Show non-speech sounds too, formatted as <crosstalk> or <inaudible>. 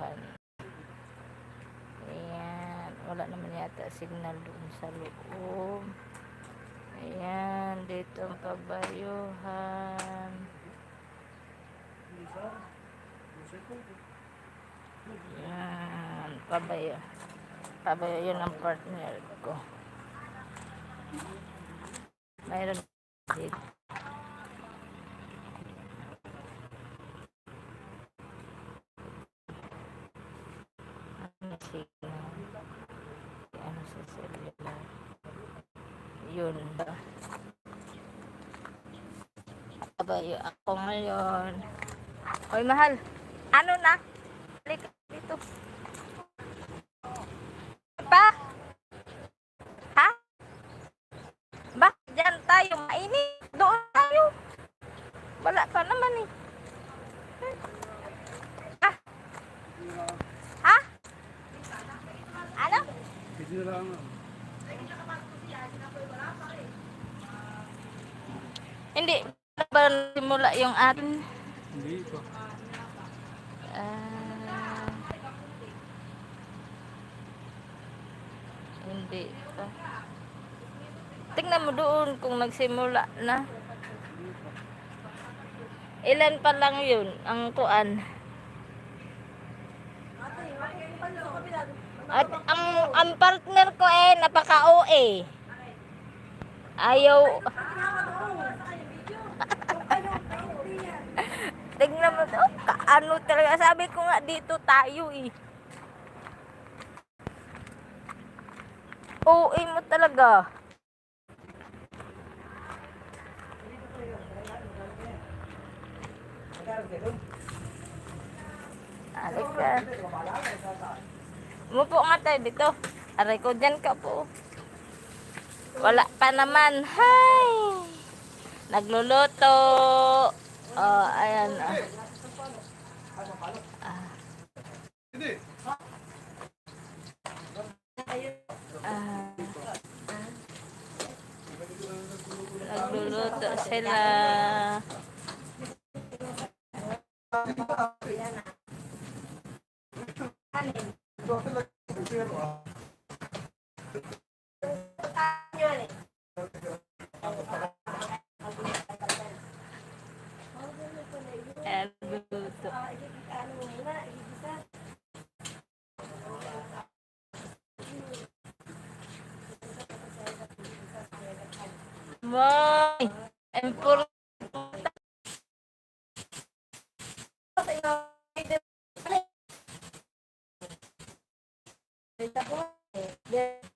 kabayuhan. Ayan. Wala naman yata signal doon sa loob. Ayan. Dito ang kabayuhan. Ayan. Pabayo. Pabayo yun ang partner ko. Mayroon dito. Ano signal? Ano sa cellular? Yun. Pabayo ako ngayon. Hoy, mahal. Ano na? Halika dito. Pa? Ha? Bakit dyan tayo? Mainit. Doon tayo. Wala pa naman eh. Ah? Ha? Ano? Hindi. Ba simula yung atin? Hindi pa. Ah, hindi pa. Tingnan mo doon kung nagsimula na. Ilan pa lang yun ang kuan. At ang, ang partner ko eh, napaka-OA. Ayaw. <laughs> Tingnan mo to, ano talaga. Sabi ko nga dito tayo eh. OA mo talaga. Halika. Umupo nga tayo dito. Aray ko dyan ka po. Wala pa naman. Hi! Nagluluto. Oh, ayan. ah. Ah. Nagluluto sila. Ayan, Boy! M4